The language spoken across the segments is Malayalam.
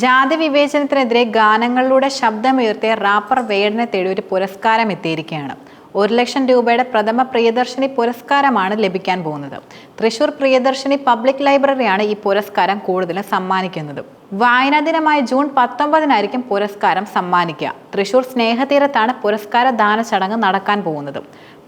ജാതി വിവേചനത്തിനെതിരെ ഗാനങ്ങളിലൂടെ ശബ്ദമുയർത്തിയ റാപ്പർ വേടനെ തേടി ഒരു പുരസ്കാരം എത്തിയിരിക്കുകയാണ്. ഒരു ലക്ഷം രൂപയുടെ പ്രഥമ പ്രിയദർശിനി പുരസ്കാരമാണ് ലഭിക്കാൻ പോകുന്നത്. തൃശൂർ പ്രിയദർശിനി പബ്ലിക് ലൈബ്രറിയാണ് ഈ പുരസ്കാരം കൂടുതലും സമ്മാനിക്കുന്നത്. വായനാ ദിനമായ ജൂൺ പത്തൊമ്പതിനായിരിക്കും പുരസ്കാരം സമ്മാനിക്കുക. തൃശൂർ സ്നേഹതീരത്താണ് പുരസ്കാര ദാന ചടങ്ങ് നടക്കാൻ പോകുന്നത്.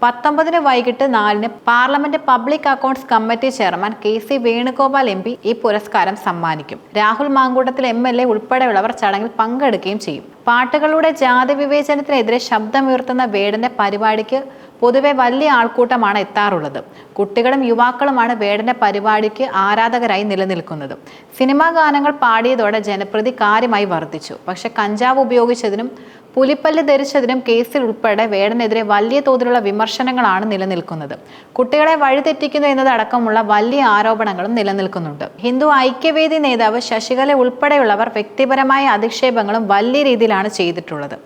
പത്തൊമ്പതിന് വൈകിട്ട് നാലിന് parliament public accounts committee chairman K C Venugopal M ഈ പുരസ്കാരം സമ്മാനിക്കും. Rahul Mamkootathil M L A ഉൾപ്പെടെയുള്ളവർ ചടങ്ങിൽ പങ്കെടുക്കുകയും ചെയ്യും. പാട്ടുകളുടെ ജാതി വിവേചനത്തിനെതിരെ ശബ്ദമുയർത്തുന്ന വേടന്റെ പരിപാടിക്ക് പൊതുവെ വലിയ ആൾക്കൂട്ടമാണ് എത്താറുള്ളത്. കുട്ടികളും യുവാക്കളുമാണ് വേടന്റെ പരിപാടിക്ക് ആരാധകരായി നിലനിൽക്കുന്നത്. സിനിമാ ഗാനങ്ങൾ പാടിയതോടെ ജനപ്രീതി കാര്യമായി വർദ്ധിച്ചു. പക്ഷെ കഞ്ചാവ് ഉപയോഗിച്ചതിനും പുലിപ്പല്ല് ധരിച്ചതിനും കേസിൽ ഉൾപ്പെടെ വേടനെതിരെ വലിയ തോതിലുള്ള വിമർശനങ്ങളാണ് നിലനിൽക്കുന്നത്. കുട്ടികളെ വഴിതെറ്റിക്കുന്നു എന്നതടക്കമുള്ള വലിയ ആരോപണങ്ങളും നിലനിൽക്കുന്നുണ്ട്. ഹിന്ദു ഐക്യവേദി നേതാവ് ശശികല ഉൾപ്പെടെയുള്ളവർ വ്യക്തിപരമായ അധിക്ഷേപങ്ങളും വലിയ രീതിയിലാണ് ചെയ്തിട്ടുള്ളത്.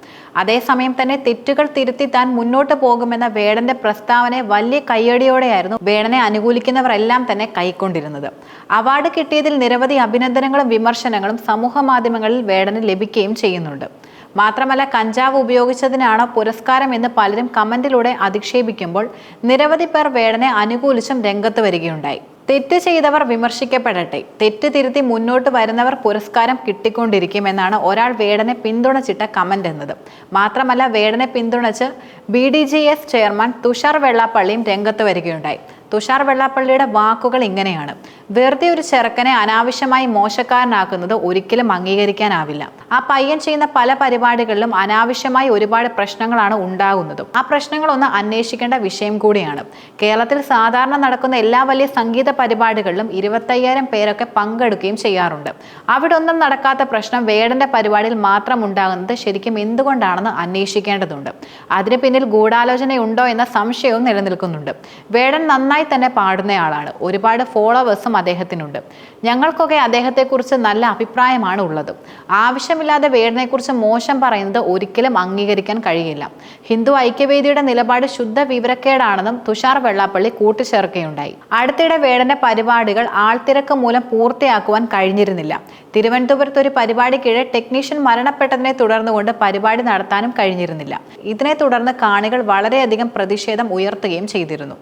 അതേസമയം തന്നെ തെറ്റുകൾ തിരുത്തി താൻ മുന്നോട്ട് പോകുമെന്ന വേടന്റെ പ്രസ്താവനയെ വലിയ കയ്യടിയോടെയായിരുന്നു വേടനെ അനുകൂലിക്കുന്നവരെല്ലാം തന്നെ കൈക്കൊണ്ടിരുന്നത്. അവാർഡ് കിട്ടിയതിൽ നിരവധി അഭിനന്ദനങ്ങളും വിമർശനങ്ങളും സമൂഹ മാധ്യമങ്ങളിൽ വേടന് ലഭിക്കുകയും ചെയ്യുന്നുണ്ട്. മാത്രമല്ല കഞ്ചാവ് ഉപയോഗിച്ചതിനാണ് പുരസ്കാരം എന്ന് പലരും കമന്റിലൂടെ അധിക്ഷേപിക്കുമ്പോൾ നിരവധി പേർ വേടനെ അനുകൂലിച്ചും രംഗത്ത് വരികയുണ്ടായി. തെറ്റ് ചെയ്തവർ വിമർശിക്കപ്പെടട്ടെ. തെറ്റ് തിരുത്തി മുന്നോട്ട് വരുന്നവർ പുരസ്കാരം കിട്ടിക്കൊണ്ടിരിക്കും എന്നാണ് ഒരാൾ വേടനെ പിന്തുണച്ചിട്ട കമന്റ് എന്നത്. മാത്രമല്ല വേടനെ പിന്തുണച്ച് B D J S chairman Thushar വെള്ളാപ്പള്ളിയും രംഗത്ത് വരികയുണ്ടായി. തുഷാർ വെള്ളാപ്പള്ളിയുടെ വാക്കുകൾ ഇങ്ങനെയാണ്. വെറുതെ ഒരു ചെറുക്കനെ അനാവശ്യമായി മോശക്കാരനാക്കുന്നത് ഒരിക്കലും അംഗീകരിക്കാനാവില്ല. ആ പയ്യൻ ചെയ്യുന്ന പല പരിപാടികളിലും അനാവശ്യമായി ഒരുപാട് പ്രശ്നങ്ങളാണ് ഉണ്ടാകുന്നതും. ആ പ്രശ്നങ്ങളൊന്ന് അന്വേഷിക്കേണ്ട വിഷയം കൂടിയാണ്. കേരളത്തിൽ സാധാരണ നടക്കുന്ന എല്ലാ വലിയ സംഗീത പരിപാടികളിലും ഇരുപത്തയ്യായിരം പേരൊക്കെ പങ്കെടുക്കുകയും ചെയ്യാറുണ്ട്. അവിടെ ഒന്നും നടക്കാത്ത പ്രശ്നം വേടന്റെ പരിപാടിയിൽ മാത്രം ഉണ്ടാകുന്നത് ശരിക്കും എന്തുകൊണ്ടാണെന്ന് അന്വേഷിക്കേണ്ടതുണ്ട്. അതിന് പിന്നിൽ ഗൂഢാലോചനയുണ്ടോ എന്ന സംശയവും നിലനിൽക്കുന്നുണ്ട്. വേടൻ നന്നായി തന്നെ പാടുന്നയാളാണ് ഒരുപാട് ഫോളോവേഴ്സും അദ്ദേഹത്തിനുണ്ട്. ഞങ്ങൾക്കൊക്കെ അദ്ദേഹത്തെക്കുറിച്ച് നല്ല അഭിപ്രായമാണ് ഉള്ളത്. ആവശ്യമില്ലാതെ വേടിനെക്കുറിച്ച് മോശം പറയുന്നത് ഒരിക്കലും അംഗീകരിക്കാൻ കഴിയില്ല. ഹിന്ദു ഐക്യവേദിയുടെ നിലപാട് ശുദ്ധ വിവരക്കേടാണെന്നും തുഷാർ വെള്ളാപ്പള്ളി കൂട്ടിച്ചേർക്കുകയുണ്ടായി. അടുത്തിടെ വേടന്റെ പരിപാടികൾ ആൾത്തിരക്ക് മൂലം പൂർത്തിയാക്കുവാൻ കഴിഞ്ഞിരുന്നില്ല. തിരുവനന്തപുരത്ത് ഒരു പരിപാടിക്കിടെ ടെക്നീഷ്യൻ മരണപ്പെട്ടതിനെ തുടർന്നുകൊണ്ട് പരിപാടി നടത്താനും കഴിഞ്ഞിരുന്നില്ല. ഇതിനെ തുടർന്ന് കാണികൾ വളരെയധികം പ്രതിഷേധം ഉയർത്തുകയും ചെയ്തിരുന്നു.